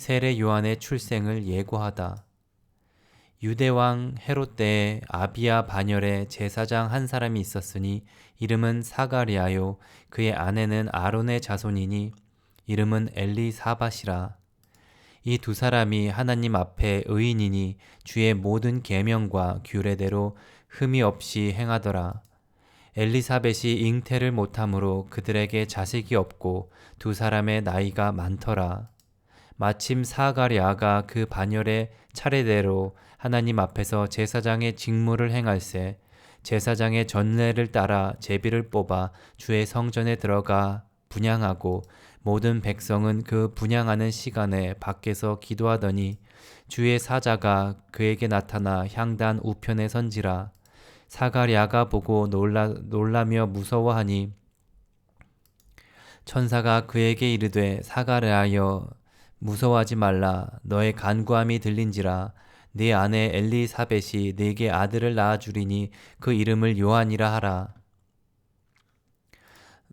세례 요한의 출생을 예고하다. 유대왕 헤롯 때에 아비아 반열에 제사장 한 사람이 있었으니 이름은 사가리아요. 그의 아내는 아론의 자손이니 이름은 엘리사밧이라. 이 두 사람이 하나님 앞에 의인이니 주의 모든 계명과 규례대로 흠이 없이 행하더라. 엘리사벳이 잉태를 못함으로 그들에게 자식이 없고 두 사람의 나이가 많더라 마침 사가랴가 그 반열에 차례대로 하나님 앞에서 제사장의 직무를 행할세. 제사장의 전례를 따라 제비를 뽑아 주의 성전에 들어가 분양하고 모든 백성은 그 분양하는 시간에 밖에서 기도하더니 주의 사자가 그에게 나타나 향단 우편에 선지라. 사가랴가 보고 놀라 놀라며 무서워하니 천사가 그에게 이르되 사가랴여 무서워하지 말라 너의 간구함이 들린지라 네 아내 엘리사벳이 네게 아들을 낳아 주리니 그 이름을 요한이라 하라.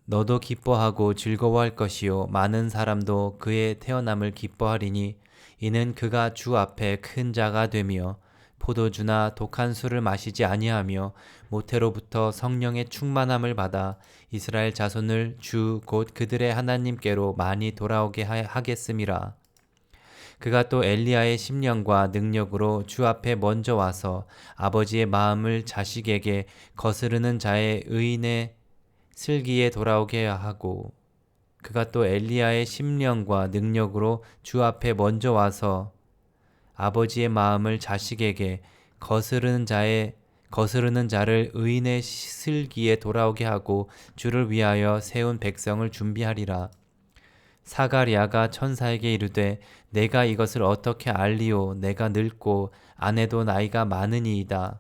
너도 기뻐하고 즐거워할 것이요 많은 사람도 그의 태어남을 기뻐하리니 이는 그가 주 앞에 큰 자가 되며 포도주나 독한 술을 마시지 아니하며 모태로부터 성령의 충만함을 받아 이스라엘 자손을 주 곧 그들의 하나님께로 많이 돌아오게 하겠음이라. 그가 또 엘리야의 심령과 능력으로 주 앞에 먼저 와서 아버지의 마음을 자식에게 거스르는 자의 의인의 슬기에 돌아오게 하고 그가 또 엘리야의 심령과 능력으로 주 앞에 먼저 와서 아버지의 마음을 자식에게 거스르는 자의 거스르는 자를 의인의 슬기에 돌아오게 하고 주를 위하여 세운 백성을 준비하리라. 사가리아가 천사에게 이르되 내가 이것을 어떻게 알리오 내가 늙고 아내도 나이가 많으니이다.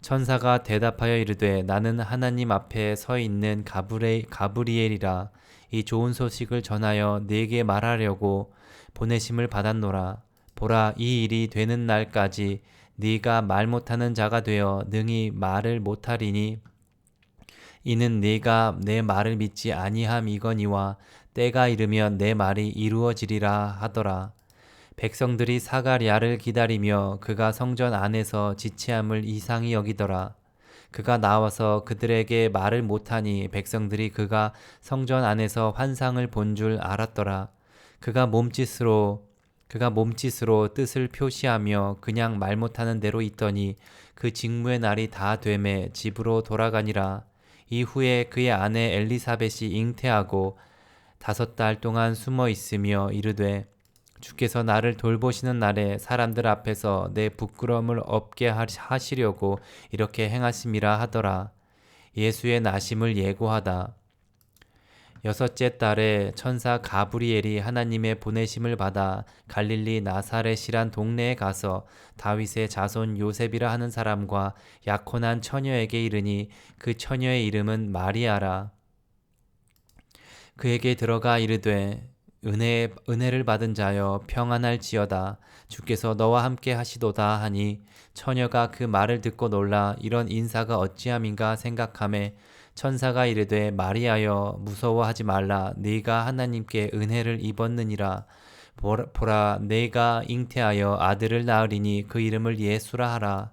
천사가 대답하여 이르되 나는 하나님 앞에 서 있는 가브레, 가브리엘이라 이 좋은 소식을 전하여 네게 말하려고 보내심을 받았노라. 보라 이 일이 되는 날까지 네가 말 못하는 자가 되어 능히 말을 못하리니 이는 네가 내 말을 믿지 아니함이거니와 때가 이르면 내 말이 이루어지리라 하더라. 백성들이 사가랴를 기다리며 그가 성전 안에서 지체함을 이상히 여기더라. 그가 나와서 그들에게 말을 못하니 백성들이 그가 성전 안에서 환상을 본 줄 알았더라. 그가 몸짓으로 그가 몸짓으로 뜻을 표시하며 그냥 말 못하는 대로 있더니 그 직무의 날이 다 되매 집으로 돌아가니라. 이후에 그의 아내 엘리사벳이 잉태하고 다섯 달 동안 숨어 있으며 이르되 주께서 나를 돌보시는 날에 사람들 앞에서 내 부끄러움을 없게 하시려고 이렇게 행하심이라 하더라. 예수의 나심을 예고하다. 여섯째 달에 천사 가브리엘이 하나님의 보내심을 받아 갈릴리 나사렛이란 동네에 가서 다윗의 자손 요셉이라 하는 사람과 약혼한 처녀에게 이르니 그 처녀의 이름은 마리아라. 그에게 들어가 이르되 은혜 은혜를 받은 자여 평안할지어다. 주께서 너와 함께 하시도다 하니 처녀가 그 말을 듣고 놀라 이런 인사가 어찌함인가 생각함에 천사가 이르되 마리아여 무서워하지 말라. 네가 하나님께 은혜를 입었느니라. 보라 내가 잉태하여 아들을 낳으리니 그 이름을 예수라 하라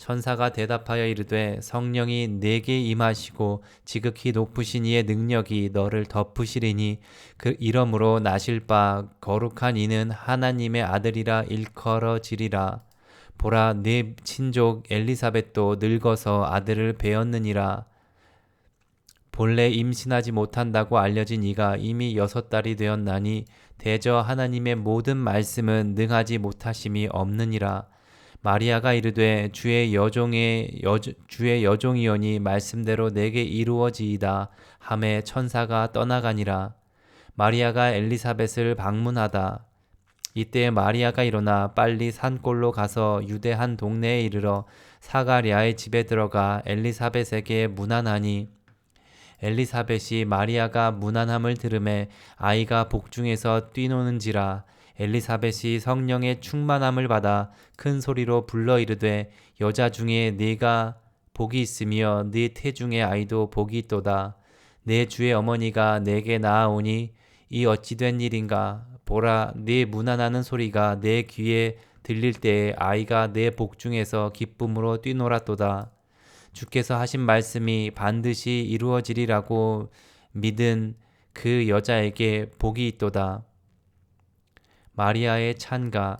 천사가 대답하여 이르되 성령이 내게 임하시고 지극히 높으신 이의 능력이 너를 덮으시리니 그 이름으로 나실 바 거룩한 이는 하나님의 아들이라 일컬어지리라 보라 네 친족 엘리사벳도 늙어서 아들을 배었느니라 본래 임신하지 못한다고 알려진 이가 이미 여섯 달이 되었나니 대저 하나님의 모든 말씀은 능하지 못하심이 없느니라. 마리아가 이르되 주의 여종의 여, 주의 여종이오니 말씀대로 내게 이루어지이다 함에 천사가 떠나가니라. 마리아가 엘리사벳을 방문하다. 이때 마리아가 일어나 빨리 산골로 가서 유대 한 동네에 이르러 사가랴의 집에 들어가 엘리사벳에게 문안하니 엘리사벳이 마리아가 문안함을 들음에 아이가 복중에서 뛰노는지라 엘리사벳이 성령의 충만함을 받아 큰 소리로 불러 이르되 여자 중에 네가 복이 있으며 네 태중의 아이도 복이 있도다. 내 주의 어머니가 내게 나아오니 이 어찌 된 일인가? 보라 네 문안하는 소리가 내 귀에 들릴 때에 아이가 내 복중에서 기쁨으로 뛰놀았도다. 주께서 하신 말씀이 반드시 이루어지리라고 믿은 그 여자에게 복이 있도다. 마리아의 찬가.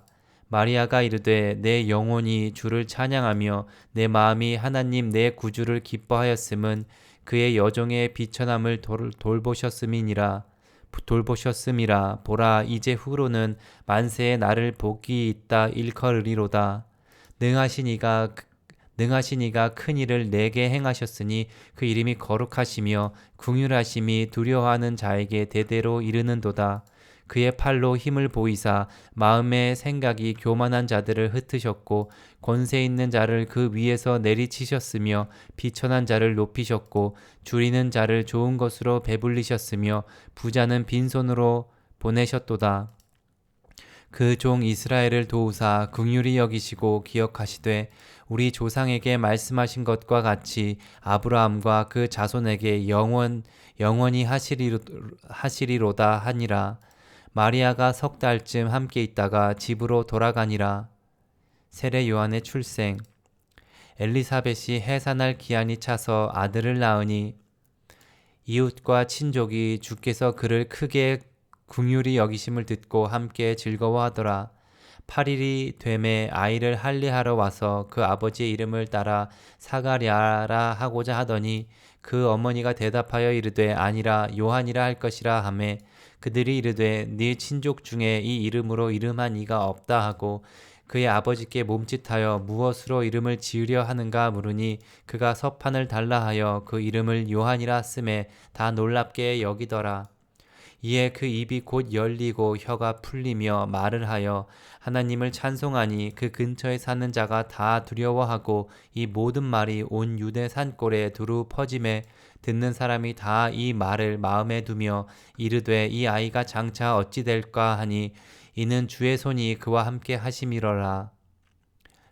마리아가 이르되 내 영혼이 주를 찬양하며 내 마음이 하나님 내 구주를 기뻐하였음은 그의 여종의 비천함을 돌, 돌보셨음이니라. 돌보셨음이라. 보라 이제 후로는 만세에 나를 복이 있다 일컬으리로다. 능하신 이가 능하신 이가 큰 일을 내게 행하셨으니 그 이름이 거룩하시며 궁휼하심이 두려워하는 자에게 대대로 이르는도다. 그의 팔로 힘을 보이사 마음의 생각이 교만한 자들을 흩으셨고 권세 있는 자를 그 위에서 내리치셨으며 비천한 자를 높이셨고 줄이는 자를 좋은 것으로 배불리셨으며 부자는 빈손으로 보내셨도다. 그 종 이스라엘을 도우사 긍휼히 여기시고 기억하시되 우리 조상에게 말씀하신 것과 같이 아브라함과 그 자손에게 영원 영원히 하시리로, 하시리로다 하니라. 마리아가 석 달쯤 함께 있다가 집으로 돌아가니라. 세례 요한의 출생. 엘리사벳이 해산할 기한이 차서 아들을 낳으니 이웃과 친족이 주께서 그를 크게 궁휼히 여기심을 듣고 함께 즐거워하더라. 8일이 되매 아이를 할례하러 와서 그 아버지의 이름을 따라 사가랴라 하고자 하더니 그 어머니가 대답하여 이르되 아니라 요한이라 할 것이라 하매 그들이 이르되 네 친족 중에 이 이름으로 이름한 이가 없다 하고 그의 아버지께 몸짓하여 무엇으로 이름을 지으려 하는가 물으니 그가 서판을 달라 하여 그 이름을 요한이라 쓰매 다 놀랍게 여기더라. 이에 그 입이 곧 열리고 혀가 풀리며 말을 하여 하나님을 찬송하니 그 근처에 사는 자가 다 두려워하고 이 모든 말이 온 유대 산골에 두루 퍼짐에 듣는 사람이 다 이 말을 마음에 두며 이르되 이 아이가 장차 어찌 될까 하니 이는 주의 손이 그와 함께 하심이러라.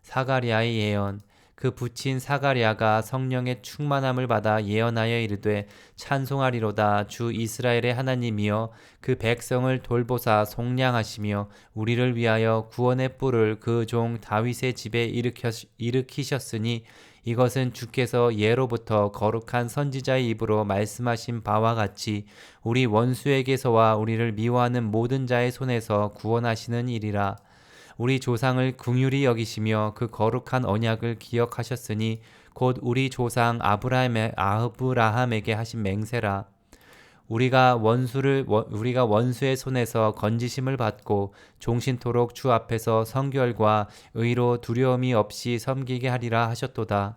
사가리아의 예언 그 붙인 사가랴가 성령의 충만함을 받아 예언하여 이르되 찬송하리로다 주 이스라엘의 하나님이여. 그 백성을 돌보사 속량하시며 우리를 위하여 구원의 뿔을 그 종 다윗의 집에 일으켜, 일으키셨으니 이것은 주께서 예로부터 거룩한 선지자의 입으로 말씀하신 바와 같이 우리 원수에게서와 우리를 미워하는 모든 자의 손에서 구원하시는 일이라 우리 조상을 궁휼히 여기시며 그 거룩한 언약을 기억하셨으니 곧 우리 조상 아브라함의 아브라함에게 하신 맹세라. 우리가 원수를 우리가 원수의 손에서 건지심을 받고 종신토록 주 앞에서 성결과 의로 두려움이 없이 섬기게 하리라 하셨도다.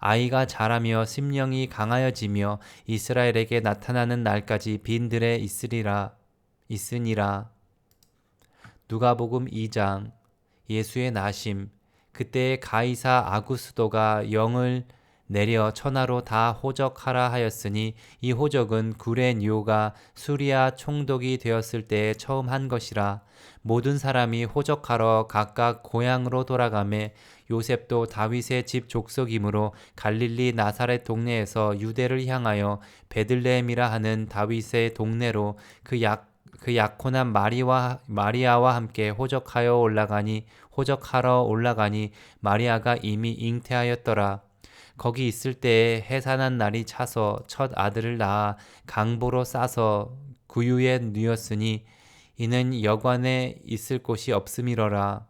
아이가 자라며 심령이 강하여지며 이스라엘에게 나타나는 날까지 빈들에 있으리라 있으니라. 누가복음 2장 예수의 나심 그때 가이사 아구스도가 영을 내려 천하로 다 호적하라 하였으니 이 호적은 구레니오가 수리아 총독이 되었을 때 처음 한 것이라 모든 사람이 호적하러 각각 고향으로 돌아가매 요셉도 다윗의 집 족속이므로 갈릴리 나사렛 동네에서 유대를 향하여 베들레헴이라 하는 다윗의 동네로 그 약 그 약혼한 마리와 마리아와 함께 호적하여 올라가니 호적하러 올라가니 마리아가 이미 잉태하였더라. 거기 있을 때에 해산한 날이 차서 첫 아들을 낳아 강보로 싸서 구유에 누였으니 이는 여관에 있을 곳이 없음이러라.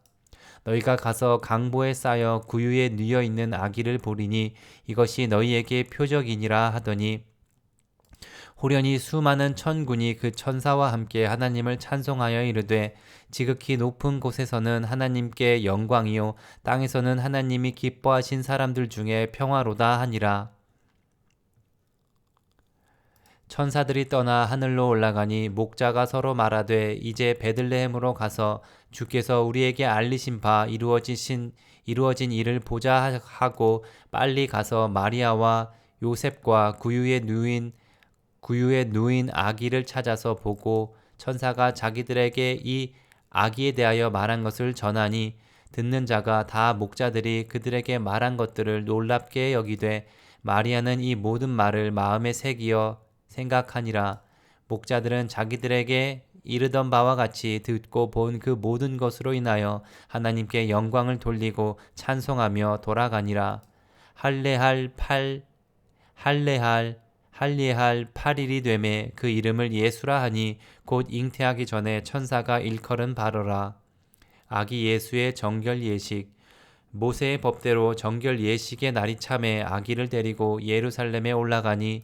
너희가 가서 강보에 쌓여 구유에 누여 있는 아기를 보리니 이것이 너희에게 표적이니라 하더니 호련히 수많은 천군이 그 천사와 함께 하나님을 찬송하여 이르되 지극히 높은 곳에서는 하나님께 영광이요 땅에서는 하나님이 기뻐하신 사람들 중에 평화로다 하니라 천사들이 떠나 하늘로 올라가니 목자가 서로 말하되 이제 베들레헴으로 가서 주께서 우리에게 알리신 바 이루어지신 이루어진 일을 보자 하고 빨리 가서 마리아와 요셉과 구유의 누인 구유의 누인 아기를 찾아서 보고 천사가 자기들에게 이 아기에 대하여 말한 것을 전하니 듣는 자가 다 목자들이 그들에게 말한 것들을 놀랍게 여기되 마리아는 이 모든 말을 마음에 새기어 생각하니라. 목자들은 자기들에게 이르던 바와 같이 듣고 본 그 모든 것으로 인하여 하나님께 영광을 돌리고 찬송하며 돌아가니라. 할례할 팔 할례할 할례할 8일이 되매 그 이름을 예수라 하니 곧 잉태하기 전에 천사가 일컬은 바로라. 아기 예수의 정결 예식 모세의 법대로 정결 예식의 날이 참에 아기를 데리고 예루살렘에 올라가니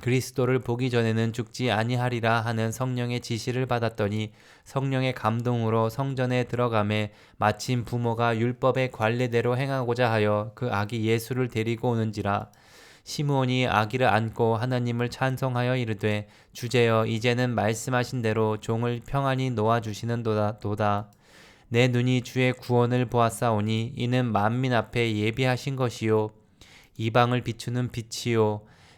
그리스도를 보기 전에는 죽지 아니하리라 하는 성령의 지시를 받았더니 성령의 감동으로 성전에 들어가매 마침 부모가 율법의 관례대로 행하고자 하여 그 아기 예수를 데리고 오는지라 시므온이 아기를 안고 하나님을 찬송하여 이르되 주제여 이제는 말씀하신 대로 종을 평안히 놓아 주시는 도다, 도다. 내 눈이 주의 구원을 보았사오니 이는 만민 앞에 예비하신 것이요 이방을 비추는 빛이요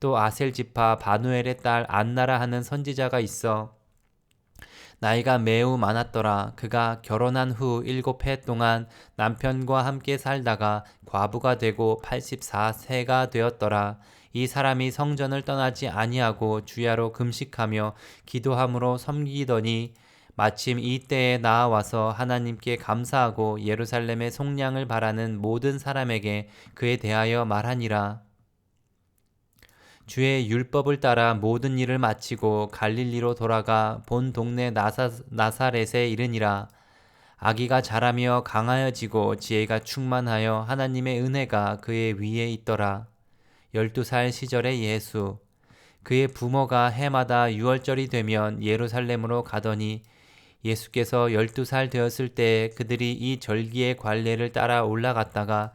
또 아셀 지파 바누엘의 딸 안나라 하는 선지자가 있어 나이가 매우 많았더라. 그가 결혼한 후 일곱 해 동안 남편과 함께 살다가 과부가 되고 84세가 되었더라. 이 사람이 성전을 떠나지 아니하고 주야로 금식하며 기도함으로 섬기더니 마침 이때에 나와서 하나님께 감사하고 예루살렘의 속량을 바라는 모든 사람에게 그에 대하여 말하니라. 주의 율법을 따라 모든 일을 마치고 갈릴리로 돌아가 본 동네 나사, 나사렛에 이르니라. 아기가 자라며 강하여지고 지혜가 충만하여 하나님의 은혜가 그의 위에 있더라. 열두 살 시절의 예수. 그의 부모가 해마다 유월절이 되면 예루살렘으로 가더니 예수께서 열두 살 되었을 때 그들이 이 절기의 관례를 따라 올라갔다가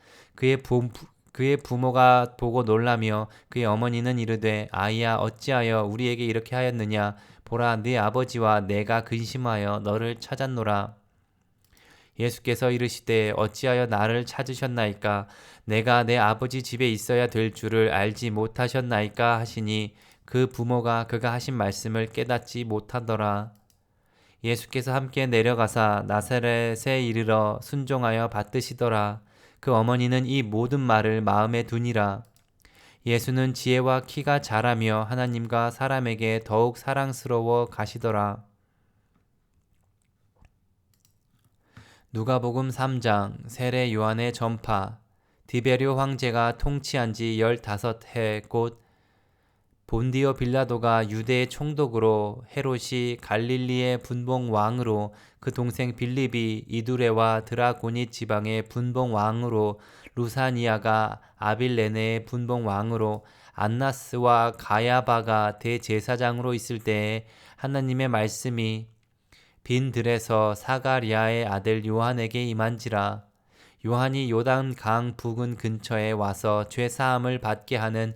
그의 부, 그의 부모가 보고 놀라며 그의 어머니는 이르되 아이야 어찌하여 우리에게 이렇게 하였느냐 보라 네 아버지와 내가 근심하여 너를 찾았노라. 예수께서 이르시되 어찌하여 나를 찾으셨나이까 내가 내 아버지 집에 있어야 될 줄을 알지 못하셨나이까 하시니 그 부모가 그가 하신 말씀을 깨닫지 못하더라. 예수께서 함께 내려가사 나사렛에 이르러 순종하여 받드시더라. 그 어머니는 이 모든 말을 마음에 두니라. 예수는 지혜와 키가 자라며 하나님과 사람에게 더욱 사랑스러워 가시더라. 누가복음 3장 세례 요한의 전파 디베리오 황제가 통치한 지 15해 곧 본디오 빌라도가 유대의 총독으로 헤롯이 갈릴리의 분봉 왕으로 그 동생 빌립이 이두레와 드라고니 지방의 분봉 왕으로 루사니아가 아빌레네의 분봉 왕으로 안나스와 가야바가 대제사장으로 있을 때에 하나님의 말씀이 빈 들에서 사가리아의 아들 요한에게 임한지라. 요한이 요단 강 부근 근처에 와서 죄 사함을 받게 하는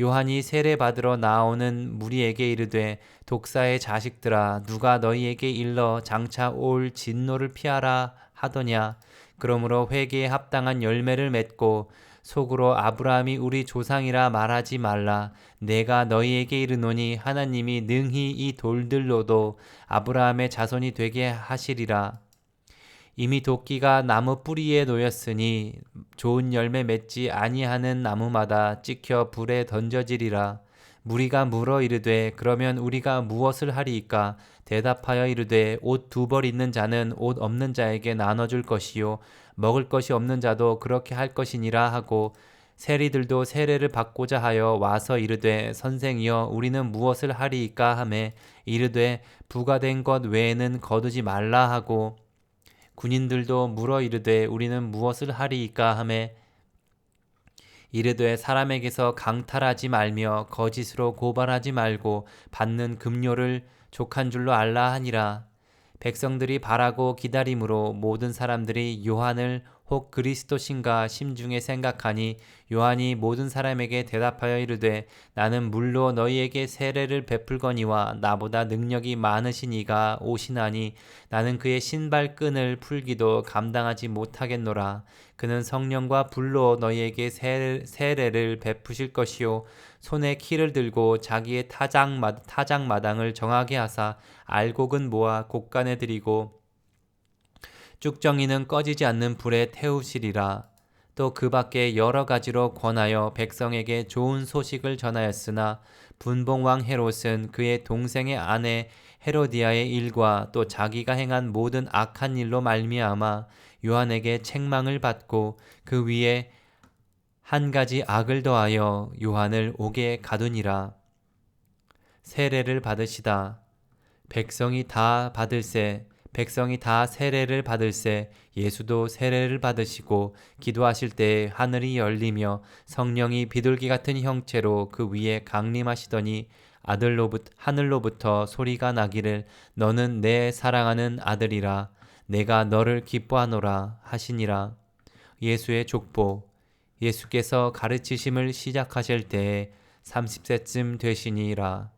요한이 세례 받으러 나오는 무리에게 이르되 독사의 자식들아 누가 너희에게 일러 장차 올 진노를 피하라 하더냐 그러므로 회개에 합당한 열매를 맺고 속으로 아브라함이 우리 조상이라 말하지 말라. 내가 너희에게 이르노니 하나님이 능히 이 돌들로도 아브라함의 자손이 되게 하시리라. 이미 도끼가 나무 뿌리에 놓였으니 좋은 열매 맺지 아니하는 나무마다 찍혀 불에 던져지리라. 무리가 물어 이르되 그러면 우리가 무엇을 하리이까 대답하여 이르되 옷 두 벌 있는 자는 옷 없는 자에게 나눠 줄 것이요 먹을 것이 없는 자도 그렇게 할 것이니라 하고 세리들도 세례를 받고자 하여 와서 이르되 선생이여 우리는 무엇을 하리이까 하매 이르되 부가 된 것 외에는 거두지 말라 하고 군인들도 물어 이르되 우리는 무엇을 하리이까 하매 이르되 사람에게서 강탈하지 말며 거짓으로 고발하지 말고 받는 급료를 족한 줄로 알라 하니라. 백성들이 바라고 기다림으로 모든 사람들이 요한을 혹 그리스도신가 심중에 생각하니 요한이 모든 사람에게 대답하여 이르되 나는 물로 너희에게 세례를 베풀거니와 나보다 능력이 많으신 이가 오시나니 나는 그의 신발끈을 풀기도 감당하지 못하겠노라. 그는 성령과 불로 너희에게 세례를 베푸실 것이요. 손에 키를 들고 자기의 타작, 타작마당을 정하게 하사 알곡은 모아 곡간에 드리고 쭉정이는 꺼지지 않는 불에 태우시리라. 또 그 밖에 여러 가지로 권하여 백성에게 좋은 소식을 전하였으나 분봉왕 헤롯은 그의 동생의 아내 헤로디아의 일과 또 자기가 행한 모든 악한 일로 말미암아 요한에게 책망을 받고 그 위에 한 가지 악을 더하여 요한을 옥에 가두니라. 세례를 받으시다. 백성이 다 받을세 백성이 다 세례를 받을세 예수도 세례를 받으시고 기도하실 때 하늘이 열리며 성령이 비둘기 같은 형체로 그 위에 강림하시더니 아들로부터 하늘로부터 소리가 나기를 너는 내 사랑하는 아들이라 내가 너를 기뻐하노라 하시니라. 예수의 족보. 예수께서 가르치심을 시작하실 때에 30세쯤 되시니라.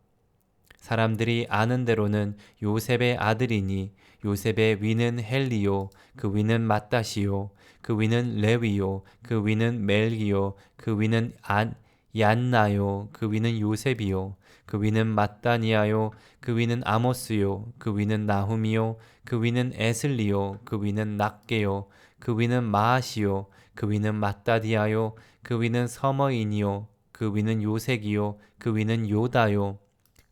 사람들이 아는 대로는 요셉의 아들이니 요셉의 위는 헬리요 그 위는 마따시요 그 위는 레위요 그 위는 멜기요 그 위는 안 얀나요 그 위는 요셉이요 그 위는 마따니아요 그 위는 아모스요 그 위는 나훔이요 그 위는 에슬리요 그 위는 낫게요 그 위는 마하시요 그 위는 마따디아요 그 위는 서머인이요 그 위는 요색이요 그 위는 요다요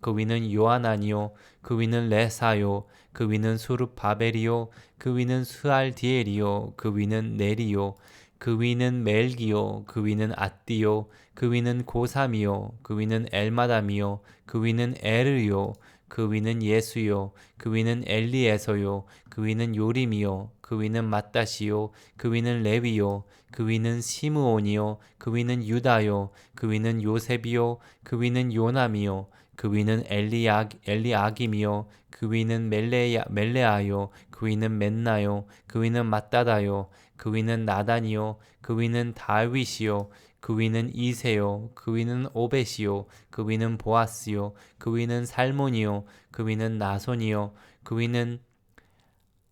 그 위는 요하나니요 그 위는 레사요 그 위는 수르바벨이요 그 위는 스알디엘이요 그 위는 네리요 그 위는 멜기요 그 위는 아띠요 그 위는 고삼이요 그 위는 엘마담이요 그 위는 에르요 그 위는 예수요 그 위는 엘리에서요 그 위는 요림이요 그 위는 마따시요 그 위는 레위요 그 위는 시므온이요 그 위는 유다요 그 위는 요셉이요 그 위는 요남이요 그 위는 엘리아 엘리아김이요 그 위는 멜레야 멜레아요 그 위는 맨나요 그 위는 마따다요 그 위는 나단이요 그 위는 다윗이요 그 위는 이세요 그 위는 오벳이요 그 위는 보아스요 그 위는 살몬이요 그 위는 나손이요 그 위는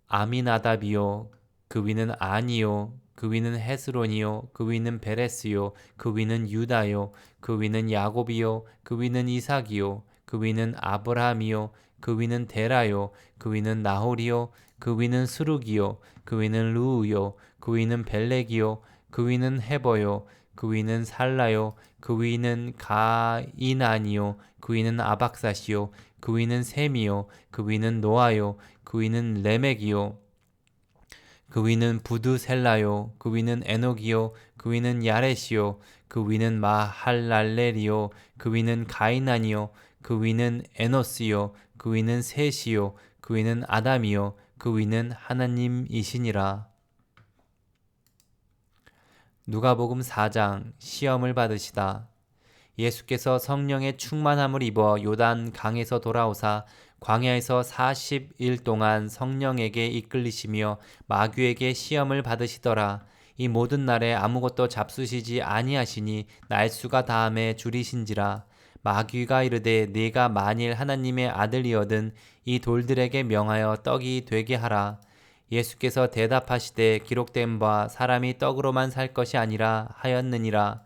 아미나답이요 그 위는 아니요 그 위는 헤스론이요 그 위는 베레스요 그 위는 유다요 그 위는 야곱이요 그 위는 이삭이요 그 위는 아브라함이요 그 위는 데라요 그 위는 나홀이요 그 위는 스룩이요 그 위는 루우요 그 위는 벨렉이요 그 위는 헤버요 그 위는 살라요 그 위는 가이난이요 그 위는 아박사시요 그 위는 셈이요 그 위는 노아요 그 위는 레멕이요 그 위는 부드셀라요 그 위는 에녹이요 그 위는 야렛이요 그 위는 마할랄렐이요 그 위는 가이난이요 그 위는 에노스요 그 위는 셋이요 그 위는 아담이요 그 위는 하나님이시니라. 누가복음 4장 시험을 받으시다. 예수께서 성령의 충만함을 입어 요단 강에서 돌아오사 광야에서 40일 동안 성령에게 이끌리시며 마귀에게 시험을 받으시더라. 이 모든 날에 아무것도 잡수시지 아니하시니 날수가 다함에 줄이신지라. 마귀가 이르되 네가 만일 하나님의 아들이어든 이 돌들에게 명하여 떡이 되게 하라. 예수께서 대답하시되 기록된 바 사람이 떡으로만 살 것이 아니라 하였느니라.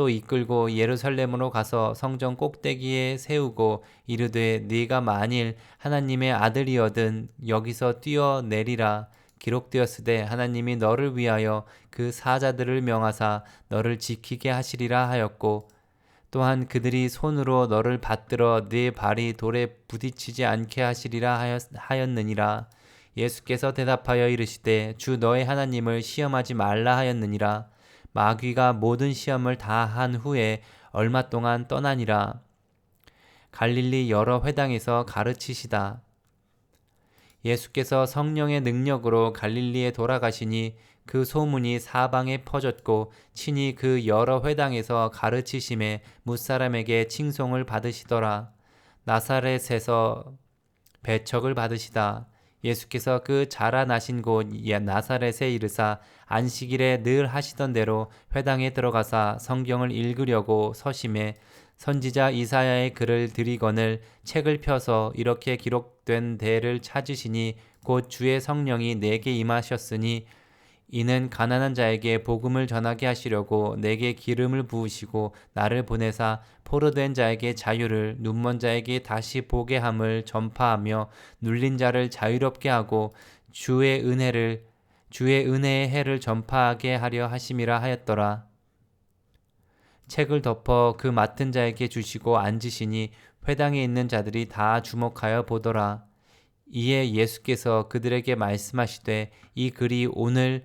또 이끌고 예루살렘으로 가서 성전 꼭대기에 세우고 이르되 네가 만일 하나님의 아들이어든 여기서 뛰어내리라 기록되었으되 하나님이 너를 위하여 그 사자들을 명하사 너를 지키게 하시리라 하였고 또한 그들이 손으로 너를 받들어 네 발이 돌에 부딪히지 않게 하시리라 하였느니라. 예수께서 대답하여 이르시되 주 너의 하나님을 시험하지 말라 하였느니라 마귀가 모든 시험을 다 한 후에 얼마 동안 떠나니라. 갈릴리 여러 회당에서 가르치시다. 예수께서 성령의 능력으로 갈릴리에 돌아가시니 그 소문이 사방에 퍼졌고 친히 그 여러 회당에서 가르치심에 무사람에게 칭송을 받으시더라. 나사렛에서 배척을 받으시다. 예수께서 그 자라나신 곳 나사렛에 이르사 안식일에 늘 하시던 대로 회당에 들어가사 성경을 읽으려고 서심해 선지자 이사야의 글을 들이거늘 책을 펴서 이렇게 기록된 대를 찾으시니 곧 주의 성령이 내게 임하셨으니 이는 가난한 자에게 복음을 전하게 하시려고 내게 기름을 부으시고 나를 보내사 포로된 자에게 자유를 눈먼 자에게 다시 보게 함을 전파하며 눌린 자를 자유롭게 하고 주의 은혜를 주의 은혜의 해를 전파하게 하려 하심이라 하였더라. 책을 덮어 그 맡은 자에게 주시고 앉으시니 회당에 있는 자들이 다 주목하여 보더라. 이에 예수께서 그들에게 말씀하시되 이 글이 오늘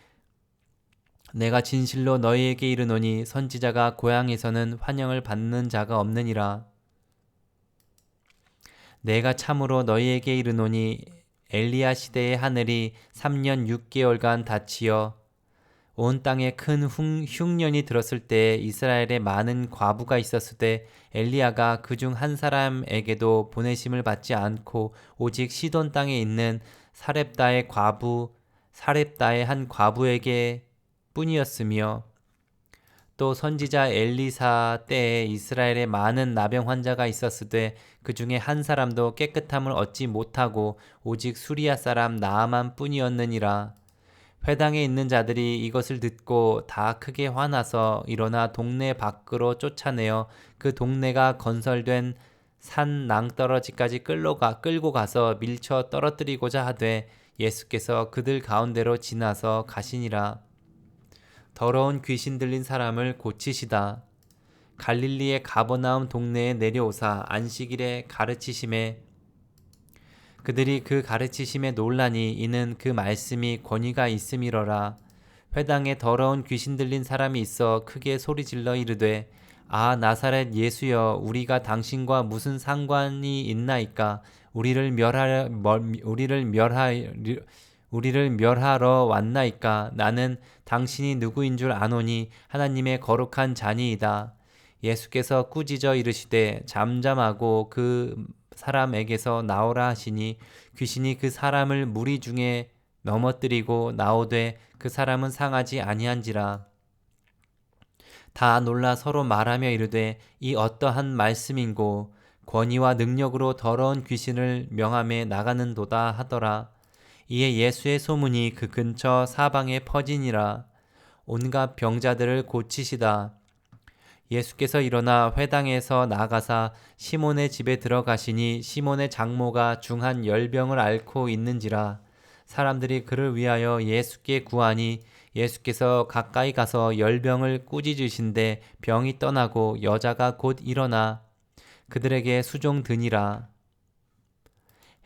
내가 진실로 너희에게 이르노니 선지자가 고향에서는 환영을 받는 자가 없느니라. 내가 참으로 너희에게 이르노니 엘리야 시대의 하늘이 3년 6개월간 닫히어 온 땅에 큰 흉, 흉년이 들었을 때 이스라엘에 많은 과부가 있었을 때 엘리야가 그 중 한 사람에게도 보내심을 받지 않고 오직 시돈 땅에 있는 사렙다의 과부 사렙다의 한 과부에게 뿐이었으며 또 선지자 엘리사 때에 이스라엘에 많은 나병 환자가 있었을 때그 중에 한 사람도 깨끗함을 얻지 못하고 오직 수리아 사람 나아만 뿐이었느니라. 회당에 있는 자들이 이것을 듣고 다 크게 화나서 일어나 동네 밖으로 쫓아내어 그 동네가 건설된 산 낭떠러지까지 끌고가 끌고 가서 밀쳐 떨어뜨리고자 하되 예수께서 그들 가운데로 지나서 가시니라. 더러운 귀신 들린 사람을 고치시다. 갈릴리의 가버나움 동네에 내려오사 안식일에 가르치심에 그들이 그 가르치심에 놀라니 이는 그 말씀이 권위가 있음이러라. 회당에 더러운 귀신 들린 사람이 있어 크게 소리질러 이르되 아 나사렛 예수여 우리가 당신과 무슨 상관이 있나이까 우리를 멸하 우리를 멸하 우리를 멸하러 왔나이까 나는 당신이 누구인 줄 아노니 하나님의 거룩한 자니이다. 예수께서 꾸짖어 이르시되 잠잠하고 그 사람에게서 나오라 하시니 귀신이 그 사람을 무리 중에 넘어뜨리고 나오되 그 사람은 상하지 아니한지라. 다 놀라 서로 말하며 이르되 이 어떠한 말씀인고 권위와 능력으로 더러운 귀신을 명함에 나가는도다 하더라. 이에 예수의 소문이 그 근처 사방에 퍼지니라. 온갖 병자들을 고치시다. 예수께서 일어나 회당에서 나가사 시몬의 집에 들어가시니 시몬의 장모가 중한 열병을 앓고 있는지라 사람들이 그를 위하여 예수께 구하니 예수께서 가까이 가서 열병을 꾸짖으신데 병이 떠나고 여자가 곧 일어나 그들에게 수종 드니라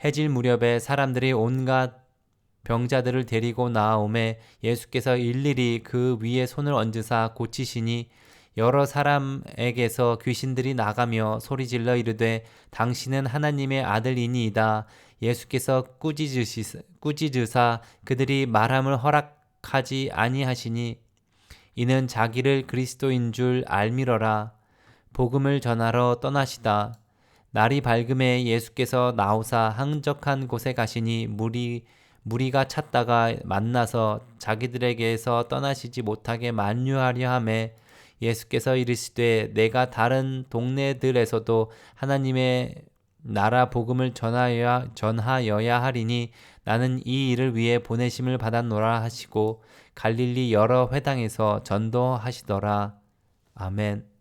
해질 무렵에 사람들이 온갖 병자들을 데리고 나아오매 예수께서 일일이 그 위에 손을 얹으사 고치시니 여러 사람에게서 귀신들이 나가며 소리질러 이르되 당신은 하나님의 아들이니이다. 예수께서 꾸짖으시, 꾸짖으사 그들이 말함을 허락하지 아니하시니 이는 자기를 그리스도인 줄 알미러라. 복음을 전하러 떠나시다. 날이 밝음에 예수께서 나오사 항적한 곳에 가시니 물이 무리가 찾다가 만나서 자기들에게서 떠나시지 못하게 만류하려 함에 예수께서 이르시되 내가 다른 동네들에서도 하나님의 나라 복음을 전하여야, 전하여야 하리니 나는 이 일을 위해 보내심을 받았노라 하시고 갈릴리 여러 회당에서 전도하시더라. 아멘.